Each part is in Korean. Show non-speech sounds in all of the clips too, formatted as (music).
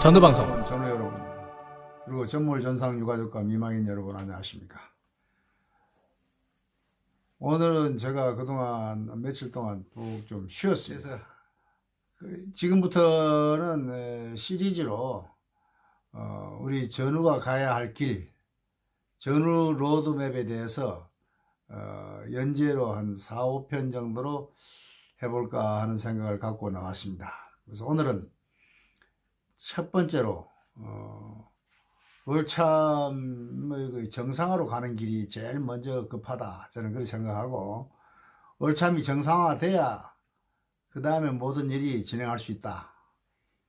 전도방송. 전우 여러분. 그리고 전몰 전상 유가족과 미망인 여러분 안녕하십니까? 오늘은 제가 그동안 며칠 동안 푹 좀 쉬었습니다. 그래서 그 지금부터는 에, 시리즈로 어, 우리 전우가 가야 할 길 전우 로드맵에 대해서 어, 연재로 한 4, 5편 정도로 해볼까 하는 생각을 갖고 나왔습니다. 그래서 오늘은 첫 번째로 어, 월참 뭐그 정상화로 가는 길이 제일 먼저 급하다. 저는 그렇게 생각하고 월참이 정상화돼야 그 다음에 모든 일이 진행할 수 있다.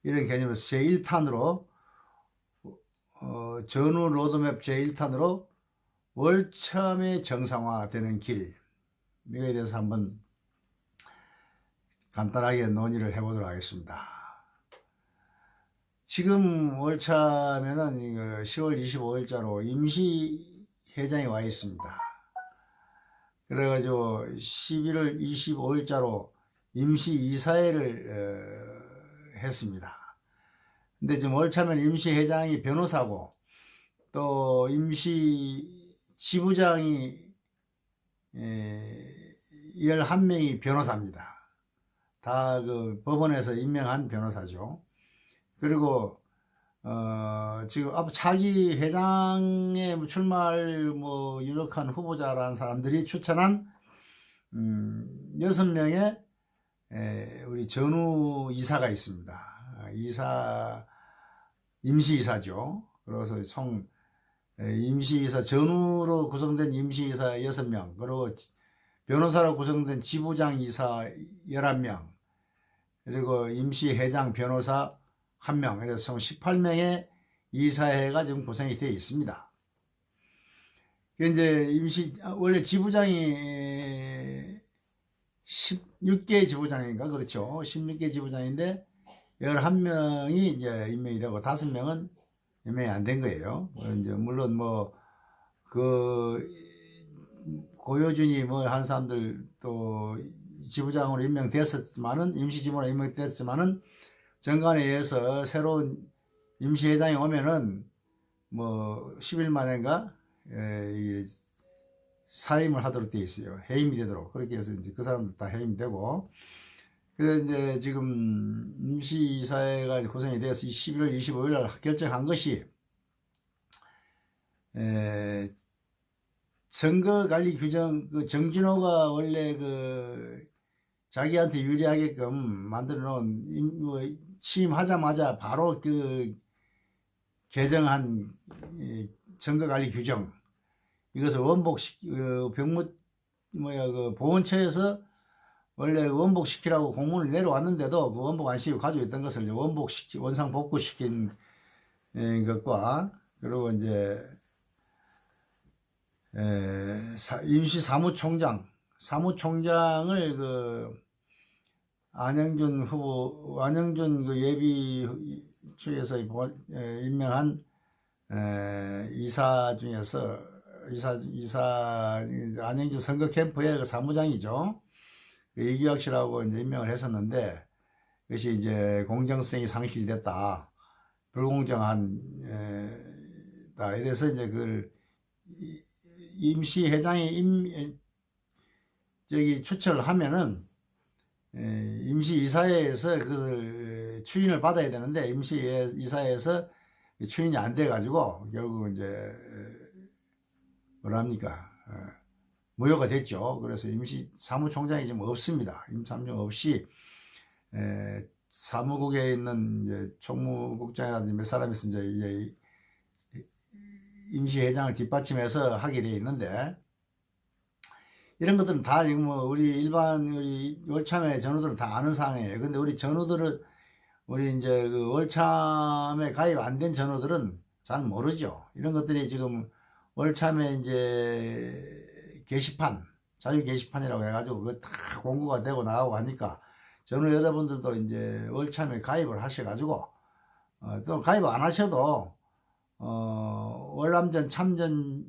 이런 개념에서 제1탄으로 어, 전후 로드맵 제1탄으로 월참의 정상화되는 길. 이거에 대해서 한번 간단하게 논의를 해보도록 하겠습니다. 지금 월차면은 이거 10월 25일자로 임시 회장이 와 있습니다. 그래가지고 11월 25일자로 임시 이사회를 어, 했습니다. 근데 지금 월차면 임시 회장이 변호사고 또 임시 지부장이 에, 11명이 변호사입니다. 다 그 법원에서 임명한 변호사죠. 그리고 어 지금 앞 차기 회장에 출마할 뭐 유력한 후보자라는 사람들이 추천한 음 여섯 명의 에, 우리 전후 이사가 있습니다. 아, 이사 임시 이사죠. 그래서 총 에, 임시 이사 전후로 구성된 임시 이사 여섯 명 그리고 변호사로 구성된 지부장 이사 11명 그리고 임시 회장 변호사 한 명, 그래서 총 18명의 이사회가 지금 구성이 되어 있습니다. 그 이제 임시, 원래 지부장이 16개 지부장인가? 그렇죠. 16개 지부장인데 11명이 이제 임명이 되고 5명은 임명이 안 된 거예요. 뭐 이제 물론 뭐, 그, 고효준이 뭐 한 사람들 또 지부장으로 임명됐었지만은, 임시 지부장으로 임명됐지만은, 정관에 의해서 새로운 임시회장이 오면은 뭐 10일 만인가? 에, 이 사임을 하도록 되어 있어요. 해임이 되도록. 그렇게 해서 이제 그 사람들 다 해임이 되고. 그래서 이제 지금 임시이사회가 구성이 되어서 11월 25일 날 결정한 것이 에, 선거관리 규정 그 정진호가 원래 그 자기한테 유리하게끔 만들어 놓은 임- 뭐 취임하자마자 바로 그 개정한 이 선거관리 규정 이것을 원복시 그 병무 뭐야 그 보훈처에서 원래 원복시키라고 공문을 내려왔는데도 그 원복 안 시키고 가지고 있던 것을 원복시키 원상 복구시킨 에, 것과 그리고 이제 에, 사- 임시 사무총장 사무총장을 그 안영준 후보 안영준 그 예비 측에서 에, 임명한 에, 이사 중에서 이사 이사 안영준 선거 캠프의 그 사무장이죠. 그 이규학 씨라고 이제 임명을 했었는데 그것이 이제 공정성이 상실됐다. 불공정한 에, 다 이래서 이제 그걸 이- 임시 회장이 임 에, 저기 추천을 하면은 에, 임시 이사회에서 그걸 추인을 받아야 되는데 임시 이사회에서 추인이 안 돼 가지고 결국 이제 에, 뭐랍니까 어, 무효가 됐죠. 그래서 임시 사무총장이 지금 없습니다. 임시 사무총 없이 에, 사무국에 있는 이제 총무국장이라든지 몇 있어 이제 임시회장을 뒷받침해서 하게 되어 있는데 이런 것들은 다 지금 뭐 우리 일반 우리 월참의 전우들은 다 아는 사항이에요. 근데 우리 전우들은 우리 이제 그 월참에 가입 안 된 전우들은 잘 모르죠. 이런 것들이 지금 월참에 이제 게시판 자유 게시판이라고 해가지고 그거 다 공고가 되고 나가고 하니까 전우 여러분들도 이제 월참에 가입을 하셔가지고 어, 또 가입 안 하셔도 어, 월남전 참전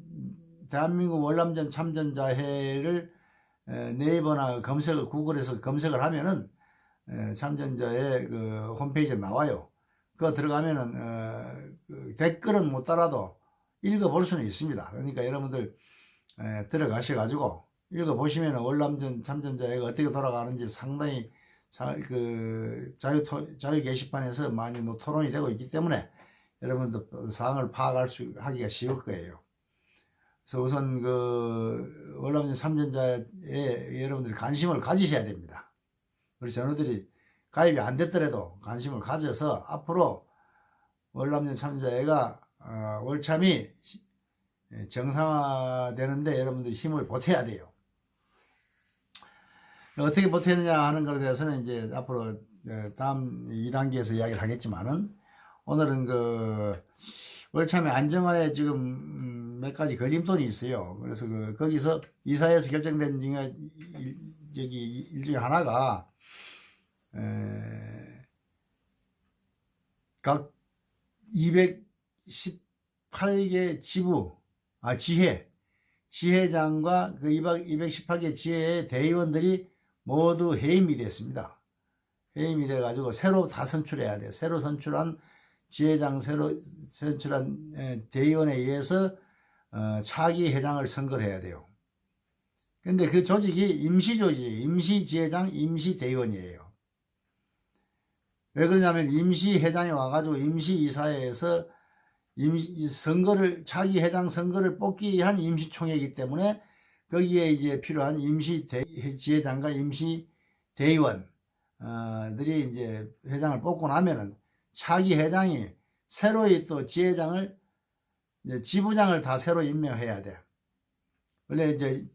대한민국 월남전 참전자회를 에, 네이버나 검색을 구글에서 검색을 하면은 에, 참전자의 그 홈페이지에 나와요. 그거 들어가면은 어, 그 댓글은 못 달아도 읽어볼 수는 있습니다. 그러니까 여러분들 에, 들어가셔가지고 읽어보시면 월남전 참전자회가 어떻게 돌아가는지 상당히 자, 그 자유 토, 자유 게시판에서 많이 노- 토론이 되고 있기 때문에 여러분들 사항을 파악할 수 하기가 쉬울 거예요. 그래서 우선 그 월남전 참전자에 여러분들이 관심을 가지셔야 됩니다. 우리 전우들이 가입이 안 됐더라도 관심을 가져서 앞으로 월남전 참전자회가 어, 월참이 시- 예, 정상화되는데 여러분들이 힘을 보태야 돼요. 어떻게 보태느냐 하는 것에 대해서는 이제 앞으로 어, 다음 2단계에서 이야기를 하겠지만은 오늘은 그 월참의 안정화에 지금 음, 몇 가지 걸림돌이 있어요. 그래서 그 거기서 이사에서 결정된 중에 일, 저기 일 중에 하나가 에, 각 218개 지부 아 지회 지회장과 그 218개 지회의 대의원들이 모두 해임이 됐습니다. 해임이 돼가지고 새로 다 선출해야 돼요. 새로 선출한 지회장, 새로 선출한 에, 대의원에 의해서 어, 차기 회장을 선거를 해야 돼요. 근데 그 조직이 임시 조직, 임시 지회장, 임시 대의원이에요. 왜 그러냐면 임시 회장이 와가지고 임시 이사회에서 임시 선거를 차기 회장 선거를 뽑기 위한 임시총회이기 때문에 거기에 이제 필요한 임시 대, 지회장과 임시 대의원들이 이제 회장을 뽑고 나면은 차기 회장이 새로이 또 지회장을 지부장을 다 새로 임명해야 돼. 원래 이제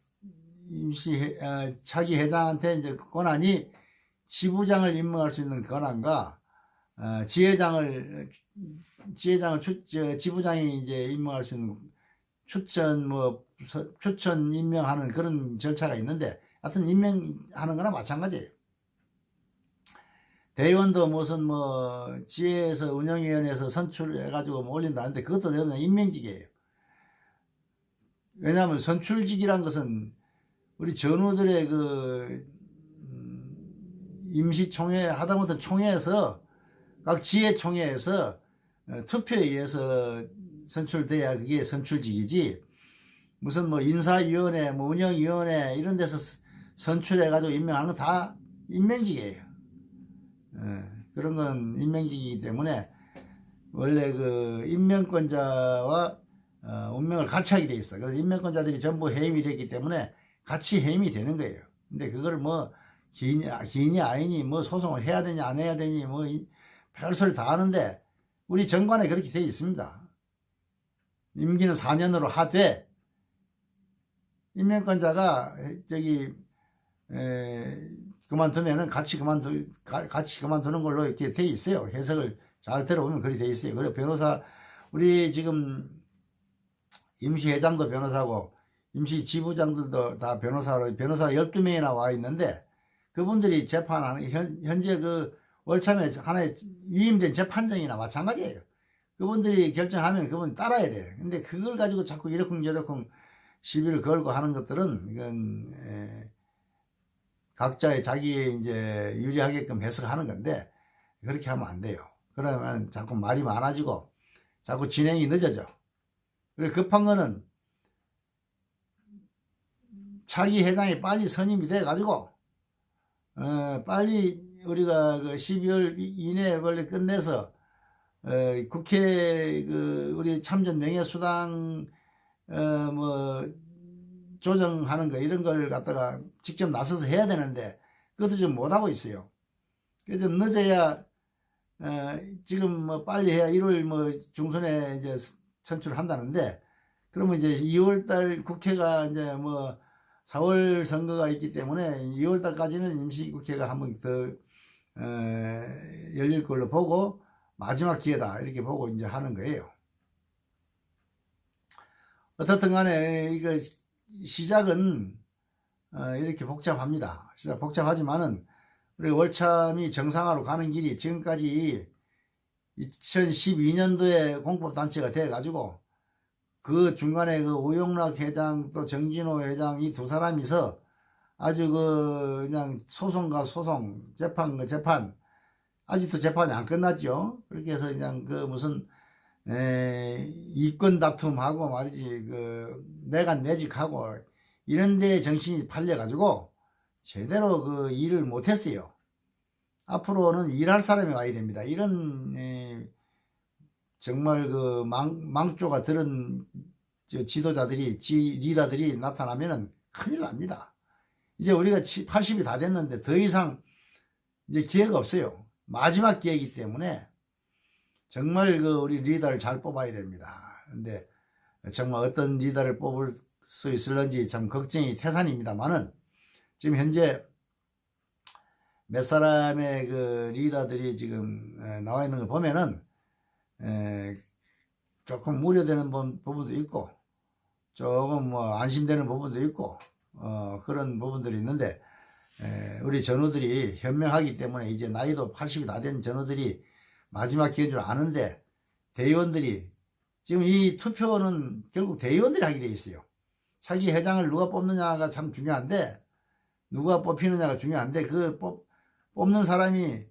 임시 회- 어, 차기 회장한테 이제 권한이 지부장을 임명할 수 있는 권한과 어, 지회장을 지회장을 추, 저, 지부장이 이제 임명할 수 있는 추천 뭐 서- 추천 임명하는 그런 절차가 있는데 하여튼 임명하는 거나 마찬가지예요. 대의원도 무슨 뭐 지회에서 운영위원회에서 선출해가지고 뭐 올린다는데 그것도 그냥 임명직이에요. 왜냐하면 선출직이란 것은 우리 전우들의 그 음, 임시총회 하다못해 총회에서 각 지혜총회에서 어, 투표에 의해서 선출돼야 그게 선출직이지 무슨 뭐 인사위원회, 뭐 운영위원회 이런 데서 스- 선출해가지고 임명하는 건 다 임명직이에요. 어, 그런 건 임명직이기 때문에 원래 그 임명권자와 어, 운명을 같이 하게 돼 있어. 그래서 임명권자들이 전부 해임이 됐기 때문에 같이 해임이 되는 거예요. 근데 그걸 뭐 기냐, 기냐 아니니 뭐 소송을 해야 되냐 안 해야 되니 뭐 이- 별소리 다 하는데 우리 정관에 그렇게 돼 있습니다. 임기는 4년으로 하되 임명권자가 저기 에, 그만두면은 같이 그만두 가- 같이 그만두는 걸로 이렇게 돼 있어요. 해석을 잘 들어보면 그렇게 돼 있어요. 그리고 변호사 우리 지금 임시 회장도 변호사고 임시 지부장들도 다 변호사로 변호사 12명이나 와 있는데 그분들이 재판하는 현, 현재 그 월참에 하나의 위임된 재판장이나 마찬가지예요. 그분들이 결정하면 그분 따라야 돼. 근데 그걸 가지고 자꾸 이러쿵저러쿵 시비를 걸고 하는 것들은 이건 에, 각자의 자기의 이제 유리하게끔 해석하는 건데 그렇게 하면 안 돼요. 그러면 자꾸 말이 많아지고 자꾸 진행이 늦어져. 그리고 급한 거는 차기 회장이 빨리 선임이 돼 가지고 어, 빨리 우리가 그 12월 이내에 원래 끝내서 어, 국회 그 우리 참전 명예수당 어, 뭐 조정하는 거 이런 걸 갖다가 직접 나서서 해야 되는데 그것도 좀 못하고 있어요. 그래서 좀 늦어야 어, 지금 뭐 빨리 해야 1월 뭐 중순에 이제 선출한다는데 그러면 이제 2월달 국회가 이제 뭐 4월 선거가 있기 때문에 2월달까지는 임시국회가 한 번 더 어, 열릴 걸로 보고 마지막 기회다 이렇게 보고 이제 하는 거예요. 어떻든 간에 이거 시작은 어, 이렇게 복잡합니다. 시작 복잡하지만은 우리 월참이 정상화로 가는 길이 지금까지 2012년도에 공법단체가 돼가지고 그 중간에 그 오용락 회장 또 정진호 회장 이 두 사람이서 아주 그 그냥 소송과 소송 재판과 재판 아직도 재판이 안 끝났죠. 그렇게 해서 그냥 그 무슨 에, 이권 다툼하고 말이지 그 내간 내직하고 이런데 정신이 팔려가지고 제대로 그 일을 못했어요. 앞으로는 일할 사람이 와야 됩니다. 이런 에, 정말 그 망, 망조가 들은 저 지도자들이 지 리더들이 나타나면은 큰일 납니다. 이제 우리가 80이 다 됐는데 더 이상 이제 기회가 없어요. 마지막 기회이기 때문에 정말 그 우리 리더를 잘 뽑아야 됩니다. 근데 정말 어떤 리더를 뽑을 수 있을런지 참 걱정이 태산입니다만은 지금 현재 몇 사람의 그 리더들이 지금 에, 나와 있는 걸 보면은 에, 조금 우려되는 부- 부분도 있고 조금 뭐 안심되는 부분도 있고 어, 그런 부분들이 있는데 에, 우리 전우들이 현명하기 때문에 이제 나이도 80이 다 된 전우들이 마지막 기회인 줄 아는데 대의원들이 지금 이 투표는 결국 대의원들이 하게 돼 있어요. 차기 회장을 누가 뽑느냐가 참 중요한데 누가 뽑히느냐가 중요한데 그 뽑, 뽑는 사람이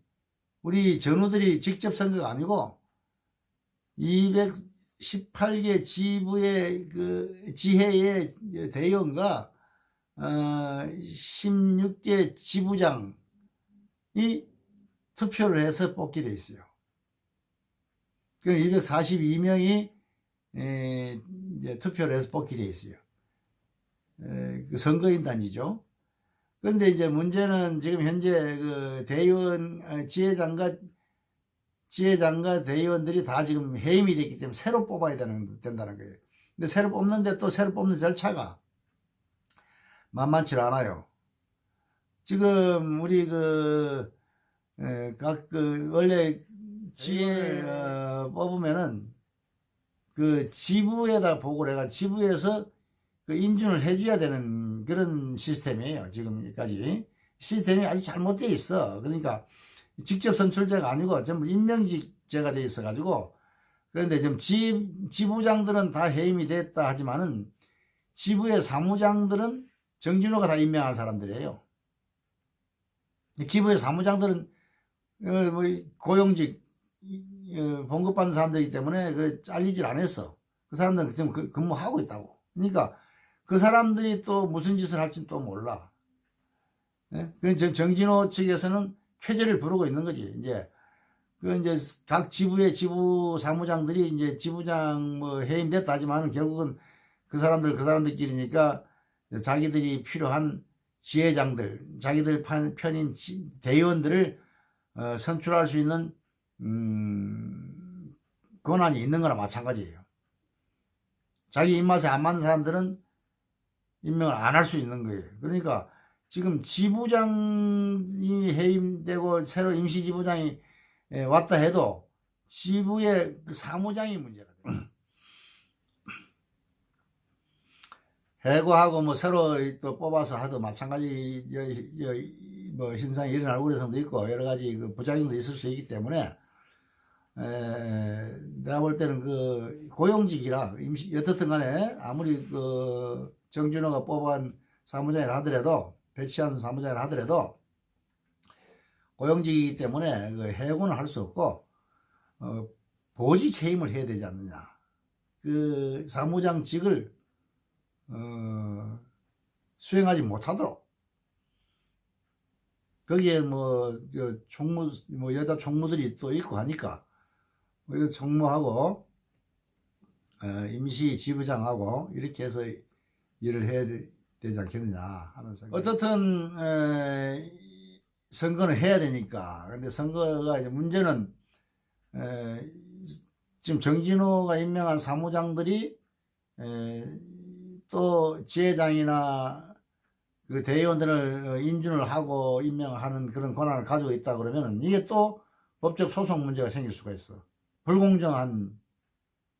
우리 전우들이 직접 선거가 아니고 218개 지부의 그 지회의 대의원과 어, 16개 지부장이 투표를 해서 뽑게 돼 있어요. 그 242명이 이제 투표를 해서 뽑게 돼 있어요. 에, 그 선거인단이죠. 그런데 이제 문제는 지금 현재 그 대의원 어, 지회장과 지회장과 대의원들이 다 지금 해임이 됐기 때문에 새로 뽑아야 되는 된다는 거예요. 근데 새로 뽑는데 또 새로 뽑는 절차가 만만치 않아요. 지금 우리 그, 에, 각, 그, 원래 지혜, 어, 뽑으면은 그 지부에다 보고를 해가 지부에서 그 인준을 해줘야 되는 그런 시스템이에요. 지금까지. 시스템이 아주 잘못되어 있어. 그러니까 직접 선출제가 아니고 전부 임명직제가 돼 있어가지고 그런데 지금 지, 지부장들은 다 해임이 됐다 하지만은 지부의 사무장들은 정진호가 다 임명한 사람들이에요. 지부의 사무장들은 어, 뭐 고용직 봉급받는 사람들이기 때문에 그 잘리질 않았어. 그 사람들은 지금 그- 근무하고 있다고. 그러니까 그 사람들이 또 무슨 짓을 할지 또 몰라. 예? 그 지금 정진호 측에서는 쾌재를 부르고 있는 거지. 이제 그 이제 각 지부의 지부 사무장들이 이제 지부장 뭐 해임됐다 하지만은 결국은 그 사람들 그 사람들끼리니까 자기들이 필요한 지회장들, 자기들 판- 편인 지- 대의원들을 어, 선출할 수 있는 음, 권한이 있는 거나 마찬가지예요. 자기 입맛에 안 맞는 사람들은 임명을 안 할 수 있는 거예요. 그러니까 지금 지부장이 해임되고 새로 임시지부장이 예, 왔다 해도 지부의 그 사무장이 문제가 돼요. (clears throat) 해고하고 뭐 새로 또 뽑아서 하도 마찬가지 뭐 현상이 일어날 우려성도 있고 여러 가지 그 부작용도 있을 수 있기 때문에 에, 내가 볼 때는 그 고용직이라 임시 어떻든 간에 아무리 그 정준호가 뽑은 사무장이라 하더라도 배치한 사무장이라 하더라도 고용직이기 때문에 그 해고는 할 수 없고 어, 보직 해임을 해야 되지 않느냐. 그 사무장직을 어, 수행하지 못하도록. 거기에 뭐, 저 총무, 뭐, 여자 총무들이 또 있고 하니까, 뭐, 이거 총무하고, 어, 임시 지부장하고, 이렇게 해서 일을 해야 되, 지 않겠느냐 하는 생각. 어떻든, 에, 선거는 해야 되니까. 근데 선거가 이제 문제는, 에, 지금 정진호가 임명한 사무장들이, 에, 또 지회장이나 그 대의원들을 어, 인준을 하고 임명하는 그런 권한을 가지고 있다 그러면은 이게 또 법적 소송 문제가 생길 수가 있어. 불공정한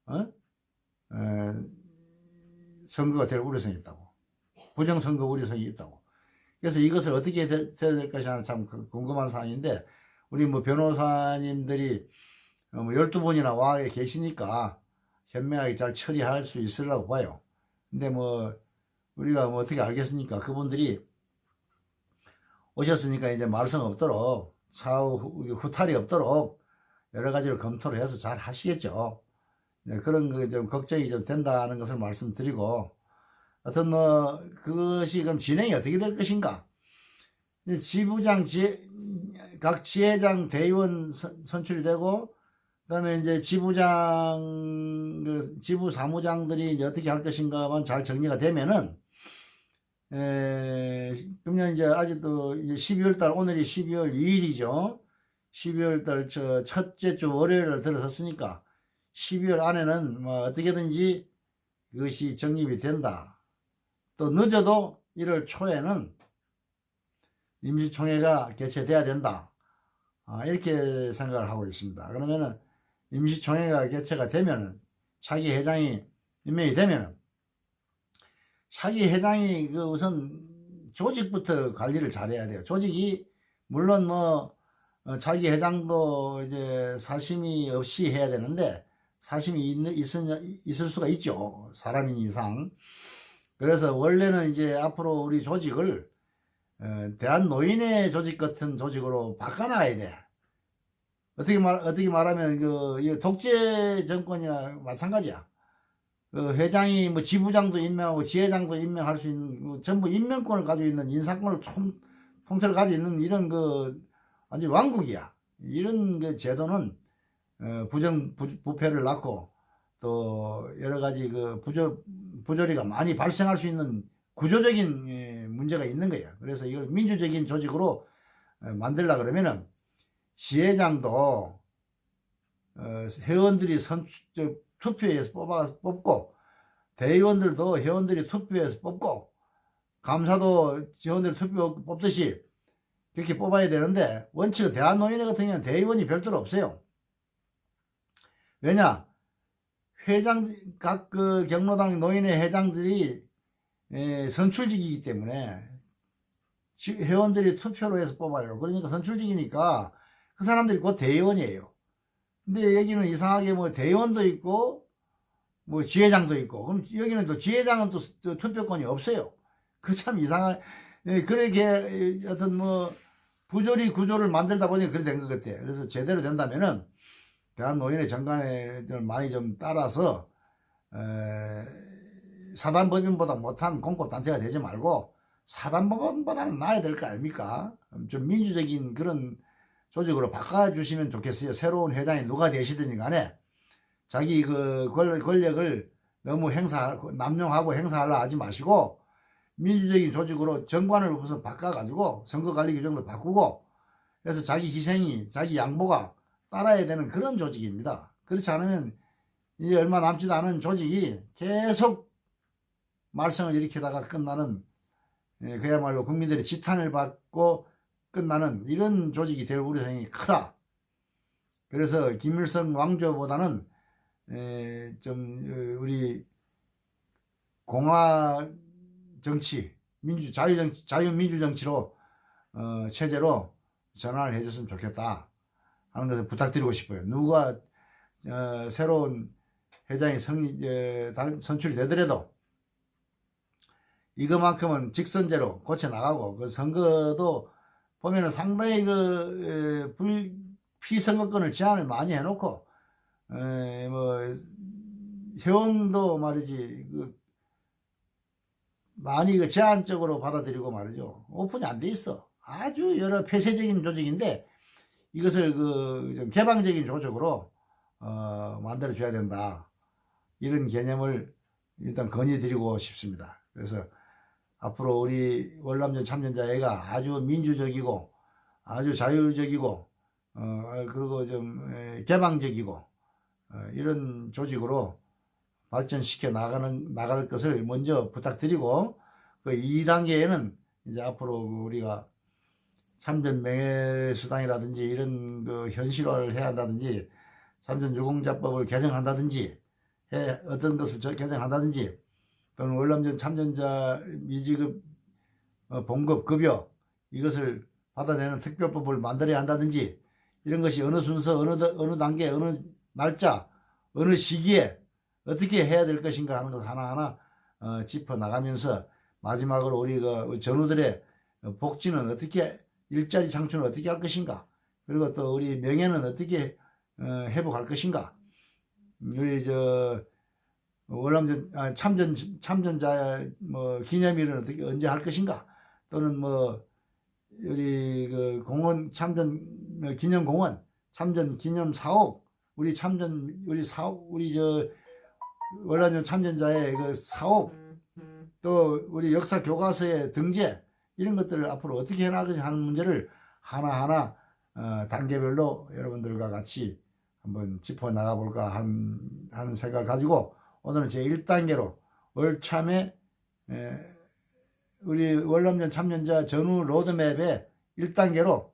어? 에, 선거가 될 우려성이 있다고. 부정선거 우려성이 있다고. 그래서 이것을 어떻게 되- 돼야 될 것이냐 참 그- 궁금한 사항인데 우리 뭐 변호사님들이 어, 뭐 12분이나 와 계시니까 현명하게 잘 처리할 수 있으려고 봐요. 근데 뭐 우리가 뭐 어떻게 알겠습니까? 그분들이 오셨으니까 이제 말씀 없도록 사후 후- 후탈이 없도록 여러 가지를 검토를 해서 잘 하시겠죠. 네, 그런 거좀 걱정이 좀 된다는 것을 말씀드리고 하여튼 뭐 그것이 그럼 진행이 어떻게 될 것인가 지부장 지, 각 지회장 대의원 선, 선출이 되고 그 다음에 이제 지부장 그 지부 사무장들이 이제 어떻게 할 것인가만 잘 정리가 되면은 에, 그러면 이제 아직도 이제 12월 달 오늘이 12월 2일이죠. 12월 달 저 첫째 주 월요일을 들어섰으니까 12월 안에는 뭐 어떻게든지 그것이 정립이 된다. 또 늦어도 1월 초에는 임시총회가 개최돼야 된다. 아, 이렇게 생각을 하고 있습니다. 그러면은 임시총회가 개최가 되면은 차기 회장이 임명이 되면은 차기 회장이 그 우선 조직부터 관리를 잘해야 돼요. 조직이 물론 뭐 어, 차기 회장도 이제 사심이 없이 해야 되는데 사심이 있는, 있을, 있을 수가 있죠. 사람인 이상. 그래서 원래는 이제 앞으로 우리 조직을 어, 대한 노인의 조직 같은 조직으로 바꿔나가야 돼. 어떻게 말, 어떻게 말하면 그, 이 독재 정권이나 마찬가지야. 그 회장이 뭐 지부장도 임명하고 지회장도 임명할 수 있는 그 전부 임명권을 가지고 있는 인사권을 통, 통째로 가지고 있는 이런 그 완전 왕국이야. 이런 그 제도는 어, 부정 부, 부패를 낳고 또 여러 가지 그 부조 부조리가 많이 발생할 수 있는 구조적인 예, 문제가 있는 거예요. 그래서 이걸 민주적인 조직으로 어, 만들려 그러면은 지회장도 어, 회원들이 선 저, 투표에서 뽑아 뽑고 대의원들도 회원들이 투표해서 뽑고 감사도 회원들이 투표 뽑듯이 그렇게 뽑아야 되는데 원칙은 대한노인회 같은 경우는 대의원이 별도로 없어요. 왜냐 회장 각 그 경로당 노인회 회장들이 에, 선출직이기 때문에 지- 회원들이 투표로 해서 뽑아요. 그러니까 선출직이니까 그 사람들이 곧 대의원이에요. 근데 여기는 이상하게 뭐 대의원도 있고 뭐 지회장도 있고 그럼 여기는 또 지회장은 또, 또 투표권이 없어요. 그 참 이상한 예, 그렇게 어떤 뭐 부조리 구조를 만들다 보니 그렇게 된 것 같아요. 그래서 제대로 된다면은 대한 노인의 정관에 많이 좀 따라서 에, 사단법인보다 못한 공급단체가 되지 말고 사단법인보다는 나야 될 거 아닙니까? 좀 민주적인 그런 조직으로 바꿔주시면 좋겠어요. 새로운 회장이 누가 되시든지 간에 자기 그 권- 권력을 너무 행사, 남용하고 행사하려 하지 마시고 민주적인 조직으로 정관을 우선 바꿔가지고 선거관리 규정도 바꾸고 그래서 자기 희생이, 자기 양보가 따라야 되는 그런 조직입니다. 그렇지 않으면 이제 얼마 남지도 않은 조직이 계속 말썽을 일으키다가 끝나는 예, 그야말로 국민들의 지탄을 받고 끝나는 이런 조직이 될 우려성이 크다. 그래서 김일성 왕조보다는 에, 좀 어, 우리 공화 정치, 민주 자유 정치, 자유 민주 정치로 어, 체제로 전환을 해줬으면 좋겠다 하는 것을 부탁드리고 싶어요. 누가 어, 새로운 회장이 성, 에, 당- 선출이 되더라도 이거만큼은 직선제로 고쳐 나가고 그 선거도 보면은 상당히 그 에, 불, 피선거권을 제한을 많이 해놓고 에, 뭐 회원도 말이지 그 많이 그 제한적으로 받아들이고 말이죠. 오픈이 안 돼 있어. 아주 여러 폐쇄적인 조직인데 이것을 그좀 개방적인 조직으로 어, 만들어 줘야 된다. 이런 개념을 일단 건의드리고 싶습니다. 그래서 앞으로 우리 월남전 참전자회가 아주 민주적이고 아주 자율적이고 어, 그리고 좀 에, 개방적이고 어, 이런 조직으로 발전시켜 나가는 나갈 것을 먼저 부탁드리고 그 2단계에는 이제 앞으로 그 우리가 참전 명예수당이라든지 이런 그 현실화를 해야 한다든지 참전 유공자법을 개정한다든지 해 어떤 것을 저- 개정한다든지 또는 월남전 참전자 미지급 어, 봉급 급여 이것을 받아내는 특별법을 만들어야 한다든지 이런 것이 어느 순서 어느 더- 어느 단계 어느 날짜 어느 시기에 어떻게 해야 될 것인가 하는 것 하나하나 어, 짚어 나가면서 마지막으로 우리 그 전우들의 복지는 어떻게 일자리 창출은 어떻게 할 것인가 그리고 또 우리 명예는 어떻게 어, 회복할 것인가? 우리 저 월남전 아, 참전 참전자 뭐 기념일은 어떻게 언제 할 것인가? 또는 뭐 우리 그 공원 참전 뭐 기념 공원 참전 기념 사업 우리 참전 우리 사업 우리 저 월남전 참전자의 그 사업 또 우리 역사 교과서의 등재 이런 것들을 앞으로 어떻게 해나가지 하는 문제를 하나하나 어, 단계별로 여러분들과 같이 한번 짚어 나가볼까 하는, 하는 생각을 가지고 오늘은 제 1단계로 월참에 에, 우리 월남전 참전자 전후 로드맵의 1단계로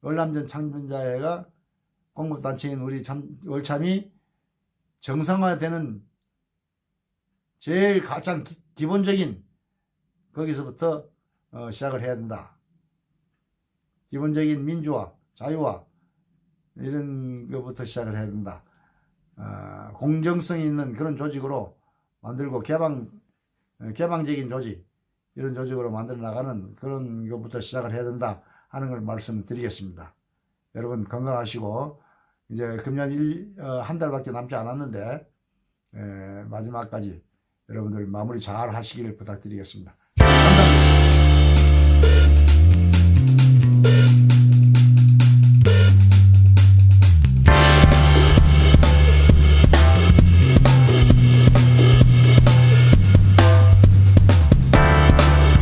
월남전 참전자회가 공급단체인 우리 참, 월참이 정상화되는 제일 가장 기, 기본적인 거기서부터 어, 시작을 해야 된다. 기본적인 민주화, 자유화 이런 것부터 시작을 해야 된다. 어, 공정성 있는 그런 조직으로 만들고 개방 어, 개방적인 조직 이런 조직으로 만들어 나가는 그런 것부터 시작을 해야 된다 하는 걸 말씀드리겠습니다. 여러분 건강하시고 이제 금년 일, 어, 한 달밖에 남지 않았는데 에, 마지막까지 여러분들 마무리 잘 하시길 부탁드리겠습니다.